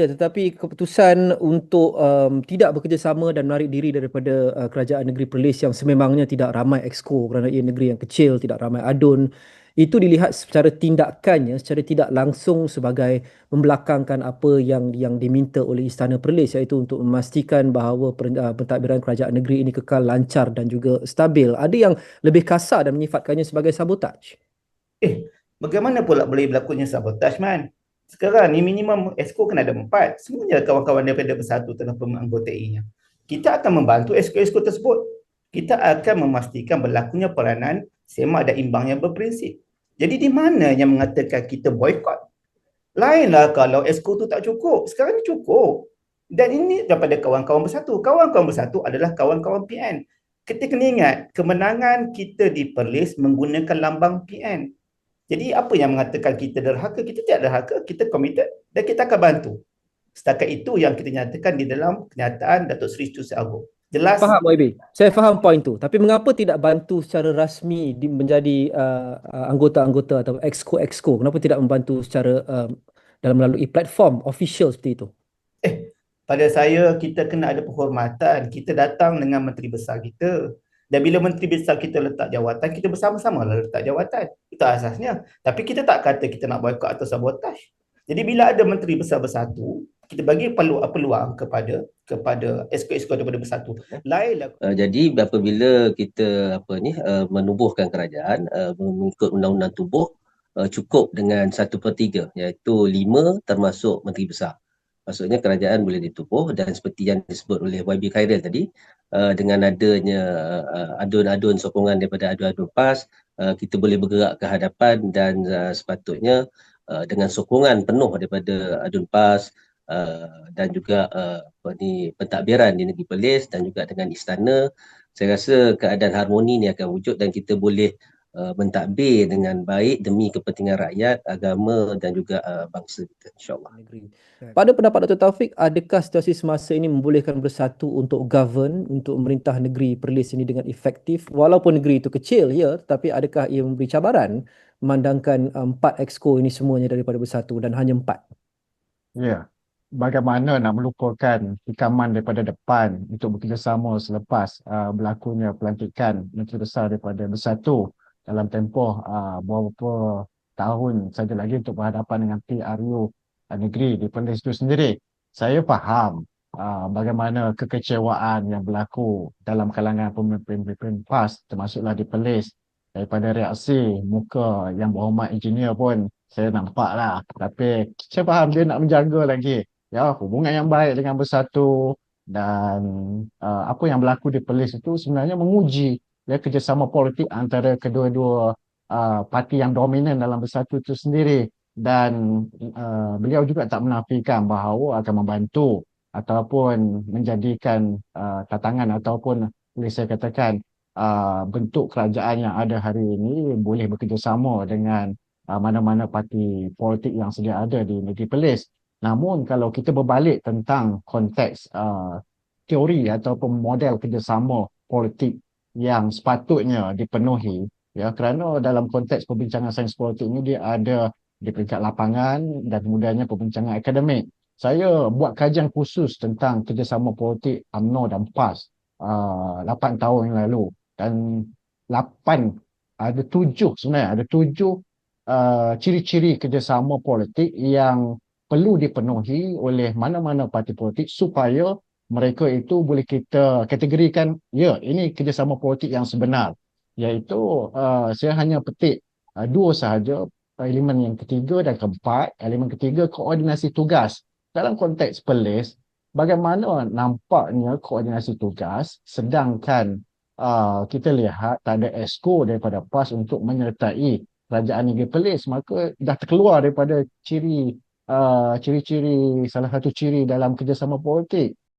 Ya, tetapi keputusan untuk um, tidak bekerjasama dan menarik diri daripada uh, kerajaan negeri Perlis yang sememangnya tidak ramai exco kerana ia negeri yang kecil, tidak ramai adun, itu dilihat secara tindakannya, secara tidak langsung sebagai membelakangkan apa yang yang diminta oleh Istana Perlis iaitu untuk memastikan bahawa uh, pentadbiran kerajaan negeri ini kekal lancar dan juga stabil. Ada yang lebih kasar dan menyifatkannya sebagai sabotaj. Eh, bagaimana pula boleh berlakunya sabotaj, Man? Sekarang ni minimum ESCO kena ada empat. Semuanya kawan-kawan daripada bersatu telah menganggotai Kita akan membantu ESCO-ESCO tersebut. Kita akan memastikan berlakunya peranan semak dan imbang yang berprinsip. Jadi di mana yang mengatakan kita boykot? Lainlah kalau ESCO tu tak cukup. Sekarang ni cukup. Dan ini daripada kawan-kawan bersatu. Kawan-kawan bersatu adalah kawan-kawan PN. Kita kena ingat, kemenangan kita di Perlis menggunakan lambang PN. Jadi apa yang mengatakan kita derhaka? Kita tidak derhaka, kita committed dan kita akan bantu. Setakat itu yang kita nyatakan di dalam kenyataan Datuk Seri Cusi Agong. Jelas? Faham, YB. Saya faham poin tu. Tapi mengapa tidak bantu secara rasmi di, menjadi uh, uh, anggota-anggota atau exco-exco? Kenapa tidak membantu secara uh, dalam melalui platform official seperti itu? Eh, pada saya kita kena ada penghormatan. Kita datang dengan menteri besar kita. Dan bila menteri besar kita letak jawatan, kita bersama-sama lah letak jawatan. Itu asasnya. Tapi kita tak kata kita nak boykot atau sabotaj. Jadi bila ada menteri besar bersatu, kita bagi peluang kepada kepada esko-esko daripada bersatu. Lainlah. Uh, jadi apabila kita apa ni uh, menubuhkan kerajaan uh, mengikut undang-undang tubuh uh, cukup dengan satu per tiga iaitu lima termasuk menteri besar. Maksudnya kerajaan boleh ditubuh dan seperti yang disebut oleh YB Khairil tadi uh, dengan adanya uh, adun-adun sokongan daripada adun-adun PAS uh, kita boleh bergerak ke hadapan dan uh, sepatutnya uh, dengan sokongan penuh daripada adun PAS uh, dan juga uh, apa ni pentadbiran di negeri Perlis dan juga dengan istana. Saya rasa keadaan harmoni ni akan wujud dan kita boleh uh, mentadbir dengan baik demi kepentingan rakyat, agama dan juga uh, bangsa kita insyaAllah. Pada pendapat Dr. Taufik, adakah situasi semasa ini membolehkan bersatu untuk govern, untuk memerintah negeri Perlis ini dengan efektif walaupun negeri itu kecil ya, tetapi adakah ia memberi cabaran memandangkan uh, empat exco ini semuanya daripada bersatu dan hanya empat? Ya, bagaimana nak melupakan hikaman daripada depan untuk bekerjasama selepas uh, berlakunya pelantikan menteri besar daripada bersatu dalam tempoh uh, beberapa tahun saja lagi untuk berhadapan dengan PRU uh, negeri di Perlis itu sendiri. Saya faham uh, bagaimana kekecewaan yang berlaku dalam kalangan pemimpin-pemimpin PAS termasuklah di Perlis daripada reaksi muka yang berhormat engineer pun saya nampak lah. Tapi saya faham dia nak menjaga lagi ya hubungan yang baik dengan bersatu dan uh, apa yang berlaku di Perlis itu sebenarnya menguji ya kerjasama politik antara kedua-dua uh, parti yang dominan dalam bersatu itu sendiri dan uh, beliau juga tak menafikan bahawa akan membantu ataupun menjadikan uh, tatangan ataupun boleh saya katakan uh, bentuk kerajaan yang ada hari ini boleh bekerjasama dengan uh, mana-mana parti politik yang sedia ada di negeri Perlis. Namun kalau kita berbalik tentang konteks uh, teori ataupun model kerjasama politik yang sepatutnya dipenuhi ya kerana dalam konteks perbincangan sains politik ini dia ada di peringkat lapangan dan kemudiannya perbincangan akademik. Saya buat kajian khusus tentang kerjasama politik UMNO dan PAS uh, 8 tahun yang lalu dan 8 ada tujuh sebenarnya ada tujuh uh, ciri-ciri kerjasama politik yang perlu dipenuhi oleh mana-mana parti politik supaya mereka itu boleh kita kategorikan ya ini kerjasama politik yang sebenar. Iaitu uh, saya hanya petik uh, dua sahaja elemen yang ketiga dan keempat. Elemen ketiga koordinasi tugas. Dalam konteks pelis bagaimana nampaknya koordinasi tugas sedangkan uh, kita lihat tak ada esko daripada PAS untuk menyertai kerajaan negeri pelis maka dah terkeluar daripada ciri uh, ciri-ciri salah satu ciri dalam kerjasama politik